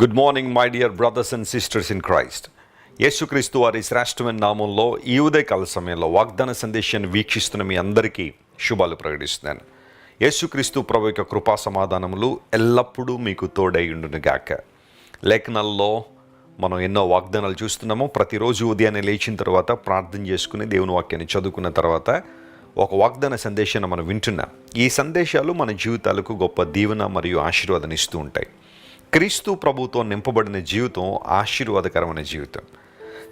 Good morning my dear brothers and sisters in Christ యేసుక్రీస్తు వారి శ్రేష్టమైన నామంలో ఈ ఉదయకాల సమయంలో వాగ్దాన సందేశాన్ని వీక్షిస్తున్న మీ అందరికీ శుభాలు ప్రకటిస్తున్నాను. యేసుక్రీస్తు ప్రభు యొక్క కృపా సమాధానములు ఎల్లప్పుడూ మీకు తోడై గాక. లేఖనాల్లో మనం ఎన్నో వాగ్దానాలు చూస్తున్నాము. ప్రతిరోజు ఉదయాన్నే లేచిన తర్వాత ప్రార్థన చేసుకుని దేవుని వాక్యాన్ని చదువుకున్న తర్వాత ఒక వాగ్దాన సందేశాన్ని మనం వింటున్నాం. ఈ సందేశాలు మన జీవితాలకు గొప్ప దీవెన మరియు ఆశీర్వాదం ఇస్తూ ఉంటాయి. క్రీస్తు ప్రభుతో నింపబడిన జీవితం ఆశీర్వాదకరమైన జీవితం.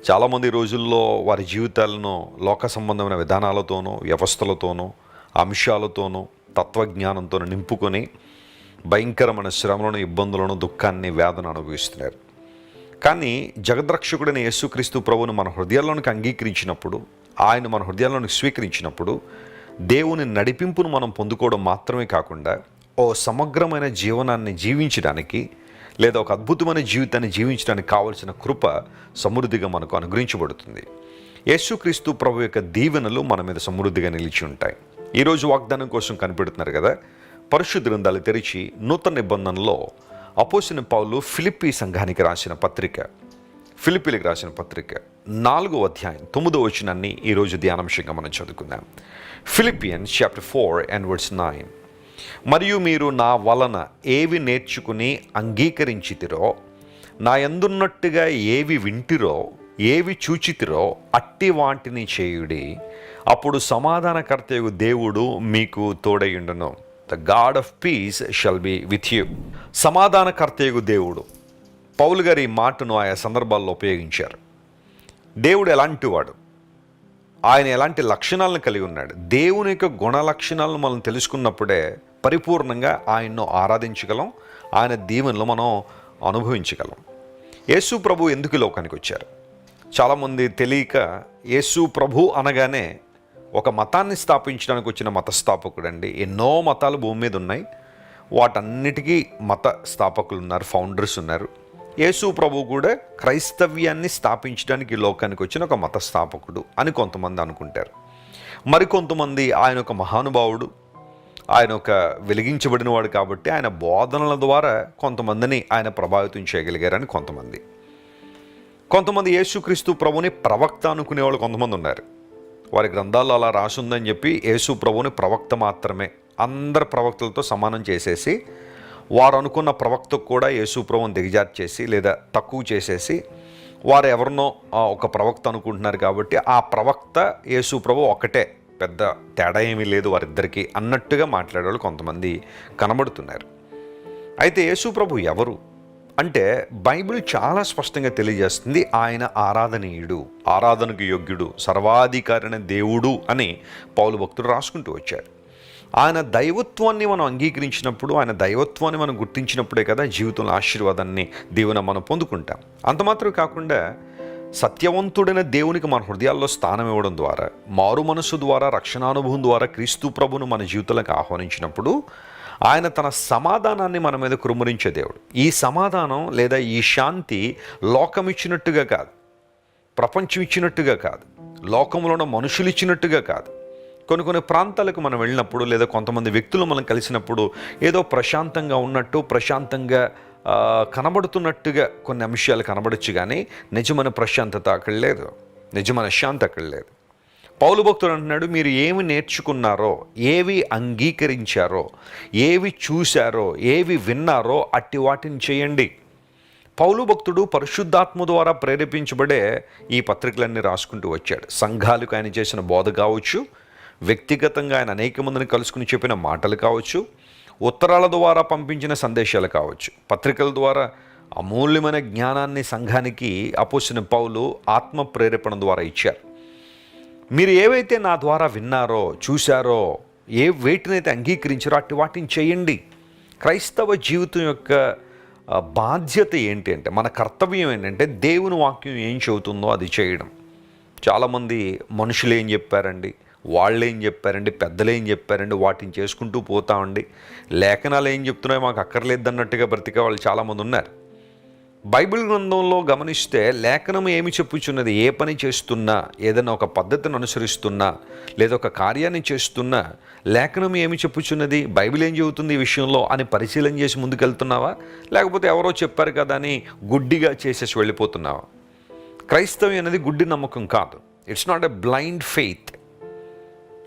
చాలామంది రోజుల్లో వారి జీవితాలను లోక సంబంధమైన విధానాలతోనూ వ్యవస్థలతోనూ అంశాలతోనూ తత్వజ్ఞానంతో నింపుకొని భయంకరమైన శ్రమలను ఇబ్బందులను దుఃఖాన్ని వేదన అనుభవిస్తున్నారు. కానీ జగద్రక్షకుడైన యేసుక్రీస్తు ప్రభువును మన హృదయాల్లోనికి అంగీకరించినప్పుడు ఆయన మన హృదయాల్లోనికి స్వీకరించినప్పుడు దేవుని నడిపింపును మనం పొందుకోవడం మాత్రమే కాకుండా ఓ సమగ్రమైన జీవనాన్ని జీవించడానికి లేదా ఒక అద్భుతమైన జీవితాన్ని జీవించడానికి కావలసిన కృప సమృద్ధిగా మనకు అనుగ్రహించబడుతుంది. యేసుక్రీస్తు ప్రభు యొక్క దీవెనలు మన మీద సమృద్ధిగా నిలిచి ఉంటాయి. ఈరోజు వాగ్దానం కోసం కనిపెడుతున్నారు కదా పరిశుద్ధ గ్రంథాలు తెరిచి నూతన నిబంధనలో అపోసిన పౌలు ఫిలిప్పీ సంఘానికి రాసిన పత్రిక ఫిలిపీలకు రాసిన పత్రిక నాలుగో అధ్యాయం తొమ్మిదో వచనాన్ని ఈరోజు ధ్యానాంశంగా మనం చదువుకుందాం. Philippians chapter four and words nine మరియు మీరు నా వలన ఏవి నేర్చుకుని అంగీకరించితిరో నా ఎందున్నట్టుగా ఏవి వింటిరో ఏవి చూచితిరో అట్టి వాటిని చేయుడి. అప్పుడు సమాధానకర్తయు దేవుడు మీకు తోడయుండును. The God of peace shall be with you సమాధానకర్తయు దేవుడు పౌలు గారి మాటను ఆయా సందర్భాల్లో ఉపయోగించారు. దేవుడు ఎలాంటి వాడు ఆయన ఎలాంటి లక్షణాలను కలిగి ఉన్నాడు? దేవుని యొక్క గుణ లక్షణాలను మనం తెలుసుకున్నప్పుడే పరిపూర్ణంగా ఆయన్ను ఆరాధించగలం. ఆయన దీవెనలు మనం అనుభవించగలం. యేసు ప్రభు ఎందుకు లోకానికి వచ్చారు? చాలామంది తెలియక యేసు ప్రభు అనగానే ఒక మతాన్ని స్థాపించడానికి వచ్చిన మత స్థాపకుడు అండి ఎన్నో మతాలు భూమి మీద ఉన్నాయి. వాటన్నిటికీ మత స్థాపకులు ఉన్నారు ఫౌండర్స్ ఉన్నారు. యేసు ప్రభు కూడా క్రైస్తవ్యాన్ని స్థాపించడానికి లోకానికి వచ్చిన ఒక మత స్థాపకుడు అని కొంతమంది అనుకుంటారు. మరికొంతమంది ఆయన ఒక మహానుభావుడు ఆయన ఒక వెలిగించబడినవాడు కాబట్టి ఆయన బోధనల ద్వారా కొంతమందిని ఆయన ప్రభావితం చేయగలిగారని కొంతమంది. కొంతమంది యేసుక్రీస్తు ప్రభుని ప్రవక్త అనుకునేవాళ్ళు కొంతమంది ఉన్నారు. వారి గ్రంథాల్లో అలా రాసుందని చెప్పి యేసు ప్రభుని ప్రవక్త మాత్రమే అందరు ప్రవక్తలతో సమానం చేసేసి వారు అనుకున్న ప్రవక్తకు కూడా యేసు దిగజారి చేసి లేదా తక్కువ చేసేసి వారు ఎవరినో ఒక ప్రవక్త అనుకుంటున్నారు కాబట్టి ఆ ప్రవక్త యేసుప్రభు ఒకటే. పెద్ద తేడా ఏమీ లేదు వారిద్దరికీ అన్నట్టుగా మాట్లాడేవాళ్ళు కొంతమంది కనబడుతున్నారు. అయితే యేసుప్రభు ఎవరు? అంటే బైబిల్ చాలా స్పష్టంగా తెలియజేస్తుంది ఆయన ఆరాధనీయుడు ఆరాధనకు యోగ్యుడు సర్వాధికారిన దేవుడు అని పౌలు భక్తుడు రాసుకుంటూ వచ్చారు. ఆయన దైవత్వాన్ని మనం అంగీకరించినప్పుడు ఆయన దైవత్వాన్ని మనం గుర్తించినప్పుడే కదా జీవితంలో ఆశీర్వాదాన్ని దేవుని మనం పొందుకుంటాం. అంత మాత్రమే కాకుండా సత్యవంతుడైన దేవునికి మన హృదయాల్లో స్థానం ఇవ్వడం ద్వారా మారు మనసు ద్వారా రక్షణానుభవం ద్వారా క్రీస్తు ప్రభును మన జీవితంలోకి ఆహ్వానించినప్పుడు ఆయన తన సమాధానాన్ని మన మీద కురుమరించే దేవుడు. ఈ సమాధానం లేదా ఈ శాంతి లోకం ఇచ్చినట్టుగా కాదు ప్రపంచం ఇచ్చినట్టుగా కాదు లోకంలో ఉన్న మనుషులు ఇచ్చినట్టుగా కాదు కొన్ని కొన్ని ప్రాంతాలకు మనం వెళ్ళినప్పుడు లేదా కొంతమంది వ్యక్తులు మనం కలిసినప్పుడు ఏదో ప్రశాంతంగా ఉన్నట్టు ప్రశాంతంగా కనబడుతున్నట్టుగా కొన్ని అంశాలు కనబడచ్చు కానీ నిజమైన ప్రశాంతత అక్కడ లేదు. నిజమైన శాంతి అక్కడ లేదు. పౌలు భక్తుడు అంటున్నాడు మీరు ఏమి నేర్చుకున్నారో ఏవి అంగీకరించారో ఏవి చూశారో ఏవి విన్నారో అట్టి వాటిని చేయండి. పౌలు భక్తుడు పరిశుద్ధాత్మ ద్వారా ప్రేరేపించబడే ఈ పత్రికలన్నీ రాసుకుంటూ వచ్చాడు. సంఘాలకు ఆయన చేసిన బోధ కావచ్చు వ్యక్తిగతంగా ఆయన అనేక మందిని కలుసుకుని చెప్పిన మాటలు కావచ్చు ఉత్తరాల ద్వారా పంపించిన సందేశాలు కావచ్చు. పత్రికల ద్వారా అమూల్యమైన జ్ఞానాన్ని సంఘానికి అపోసిన పౌలు ఆత్మ ప్రేరేపణ ద్వారా ఇచ్చారు. మీరు ఏవైతే నా ద్వారా విన్నారో చూశారో ఏ వేటినైతే అంగీకరించారో అట్టి వాటిని చేయండి. క్రైస్తవ జీవితం యొక్క బాధ్యత ఏంటి అంటే మన కర్తవ్యం ఏంటంటే దేవుని వాక్యం ఏం చెబుతుందో అది చేయడం. చాలామంది మనుషులు ఏం చెప్పారండి? వాళ్ళు ఏం చెప్పారండి పెద్దలు ఏం చెప్పారండి వాటిని చేసుకుంటూ పోతామండి లేఖనాలు ఏం చెప్తున్నాయో మాకు అక్కర్లేదు అన్నట్టుగా బ్రతికే వాళ్ళు చాలామంది ఉన్నారు. బైబిల్ గ్రంథంలో గమనిస్తే లేఖనం ఏమి చెప్పుచున్నది? ఏ పని చేస్తున్నా ఏదైనా ఒక పద్ధతిని అనుసరిస్తున్నా లేదా ఒక కార్యాన్ని చేస్తున్నా లేఖనం ఏమి చెప్పుచున్నది? బైబిల్ ఏం చెబుతుంది ఈ విషయంలో అని పరిశీలన చేసి ముందుకెళ్తున్నావా? లేకపోతే ఎవరో చెప్పారు కదా అని గుడ్డిగా చేసేసి వెళ్ళిపోతున్నావా? క్రైస్తవం అనేది గుడ్డి నమ్మకం కాదు. It's not a blind faith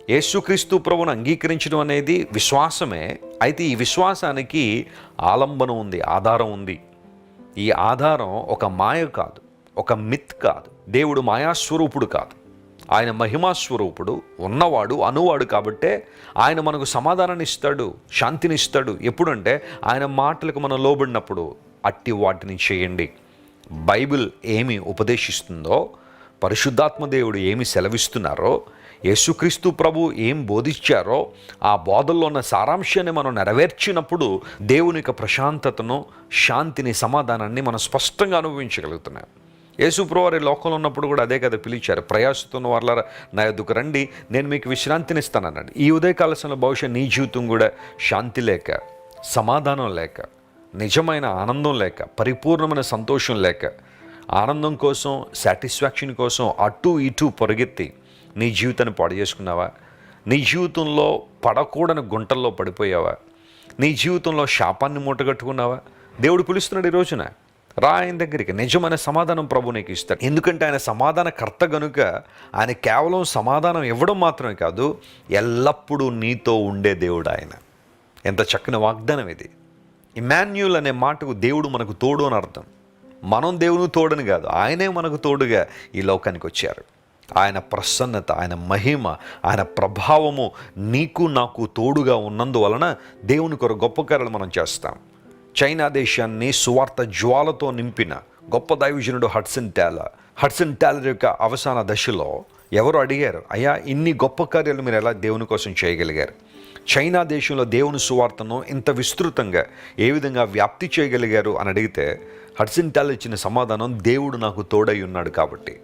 యేసుక్రీస్తు ప్రభువును అంగీకరించడం అనేది విశ్వాసమే. అయితే ఈ విశ్వాసానికి ఆలంబనం ఉంది ఆధారం ఉంది. ఈ ఆధారం ఒక మాయ కాదు ఒక మిత్ కాదు. దేవుడు మాయాస్వరూపుడు కాదు. ఆయన మహిమాస్వరూపుడు ఉన్నవాడు అనువాడు కాబట్టే ఆయన మనకు సమాధానాన్ని ఇస్తాడు శాంతిని ఇస్తాడు. ఎప్పుడంటే ఆయన మాటలకు మనం లోబడినప్పుడు అట్టి వాటిని చేయండి. బైబిల్ ఏమి ఉపదేశిస్తుందో పరిశుద్ధాత్మ దేవుడు ఏమి సెలవిస్తున్నారో యేసుక్రీస్తు ప్రభు ఏం బోధించారో ఆ బోధల్లో ఉన్న సారాంశాన్ని మనం నెరవేర్చినప్పుడు దేవుని యొక్క ప్రశాంతతను శాంతిని సమాధానాన్ని మనం స్పష్టంగా అనుభవించగలుగుతున్నాం. యేసుప్రవారి లోకంలో ఉన్నప్పుడు కూడా అదే కదా పిలిచారు. ప్రయాసతున్న వాళ్ళ నా ఎద్దుకు రండి నేను మీకు విశ్రాంతిని ఇస్తానన్నాడు. ఈ ఉదయకాల సమయంలో బహుశా నీ జీవితం కూడా శాంతి లేక సమాధానం లేక నిజమైన ఆనందం లేక పరిపూర్ణమైన సంతోషం లేక ఆనందం కోసం సాటిస్ఫాక్షన్ కోసం అటు ఇటు పొరుగెత్తి నీ జీవితాన్ని పాడు చేసుకున్నావా? నీ జీవితంలో పడకూడని గుంటల్లో పడిపోయావా? నీ జీవితంలో శాపాన్ని మూటగట్టుకున్నావా దేవుడు పిలుస్తున్నాడు ఈ రోజున. రా ఆయన దగ్గరికి. నిజమైన సమాధానం ప్రభు నీకు ఇస్తాడు. ఎందుకంటే ఆయన సమాధాన కర్త గనుక ఆయన కేవలం సమాధానం ఇవ్వడం మాత్రమే కాదు ఎల్లప్పుడూ నీతో ఉండే దేవుడు ఆయన. ఎంత చక్కని వాగ్దానం ఇది. ఇమాన్యుల్ అనే మాటకు దేవుడు మనకు తోడు అని అర్థం. మనం దేవుని తోడని కాదు ఆయనే మనకు తోడుగా ఈ లోకానికి వచ్చారు. ఆయన ప్రసన్నత ఆయన మహిమ ఆయన ప్రభావము నీకు నాకు తోడుగా ఉన్నందువలన దేవుని కొరకు గొప్ప కార్యాలు మనం చేస్తాం. చైనా దేశాన్ని సువార్త జ్వాలతో నింపిన గొప్ప దైవజనుడు హడ్సన్ టాలర్. హడ్సన్ టాలర్ యొక్క అవసాన దశలో ఎవరు అడిగారు? అయ్యా ఇన్ని గొప్ప కార్యాలు మీరు ఎలా దేవుని కోసం చేయగలిగారు? చైనా దేశంలో దేవుని సువార్తను ఇంత విస్తృతంగా ఏ విధంగా వ్యాప్తి చేయగలిగారు అని అడిగితే హడ్సన్ టాలర్ ఇచ్చిన సమాధానం దేవుడు నాకు తోడై ఉన్నాడు కాబట్టి.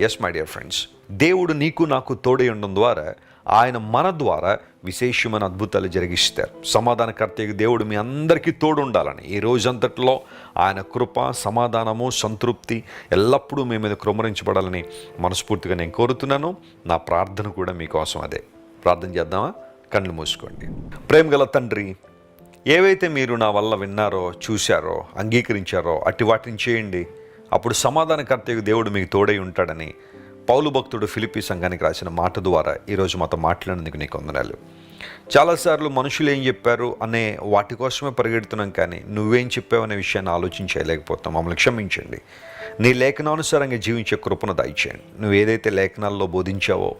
ఎస్ మై డియర్ ఫ్రెండ్స్ దేవుడు నీకు నాకు తోడై ఉండడం ద్వారా ఆయన మన ద్వారా విశేషమైన అద్భుతాలు జరిగిస్తారు. సమాధానకర్తకి దేవుడు మీ అందరికీ తోడు ఉండాలని ఈ రోజంతట్లో ఆయన కృప సమాధానము సంతృప్తి ఎల్లప్పుడూ మీ మీద కృమరించబడాలని మనస్ఫూర్తిగా నేను కోరుతున్నాను. నా ప్రార్థన కూడా మీకోసం అదే. ప్రార్థన చేద్దామా? కళ్ళు మూసుకోండి. ప్రేమ గల తండ్రి ఏవైతే మీరు నా వల్ల విన్నారో చూశారో అంగీకరించారో అట్టి వాటిని చేయండి. అప్పుడు సమాధానకర్తకు దేవుడు మీకు తోడై ఉంటాడని పౌలు భక్తుడు ఫిలిపి సంఘానికి రాసిన మాట ద్వారా ఈరోజు మాతో మాట్లాడినందుకు నీకు వందనాలు. చాలాసార్లు మనుషులు ఏం చెప్పారు అనే వాటి కోసమే పరిగెడుతున్నాం కానీ నువ్వేం చెప్పావు అనే విషయాన్ని ఆలోచించలేకపోతాం మమ్మల్ని క్షమించండి. నీ లేఖనానుసారంగా జీవించే కృపను దయచేయండి. నువ్వు ఏదైతే లేఖనాల్లో బోధించావో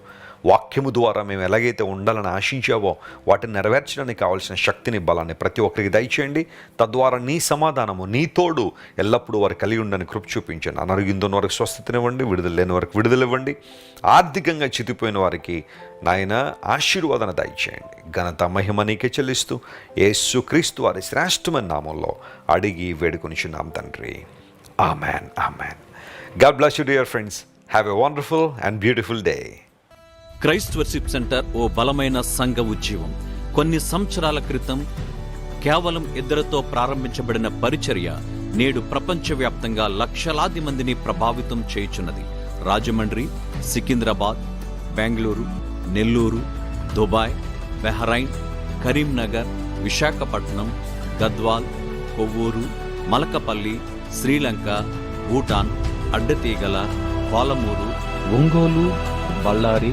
వాక్యము ద్వారా మేము ఎలాగైతే ఉండాలని ఆశించావో వాటిని నెరవేర్చడానికి కావాల్సిన శక్తిని బలాన్ని ప్రతి ఒక్కరికి దయచేయండి. తద్వారా నీ సమాధానము నీ తోడు ఎల్లప్పుడూ వారు కలిగి ఉండని కృప చూపించండి. అనారోగ్యంతో వరకు స్వస్థతనివ్వండి విడుదల లేని వారికి విడుదలివ్వండి. ఆర్థికంగా చితిపోయిన వారికి నాయన ఆశీర్వాదన దయచేయండి. ఘనత మహిమ నీకే చెల్లిస్తూ యేసు క్రీస్తు వారి శ్రేష్టమైన నామంలో అడిగి వేడుకొనిచున్నాం తండ్రి. Amen amen. God bless you dear friends. Have a wonderful and beautiful day. Christ worship centre ఓ బలమైన సంఘ ఉద్యమం కొన్ని సంవత్సరాల క్రితం కేవలం ఇద్దరితో ప్రారంభించబడిన పరిచర్య నేడు ప్రపంచవ్యాప్తంగా లక్షలాది మందిని ప్రభావితం చేయుచున్నది. Rajahmundry Secunderabad Bengaluru Nellore Dubai Bahrain Karimnagar Visakhapatnam Gadwal Kovvur Malakapalli Sri Lanka Bhutan Addateegala Palamuru Ongole Bellary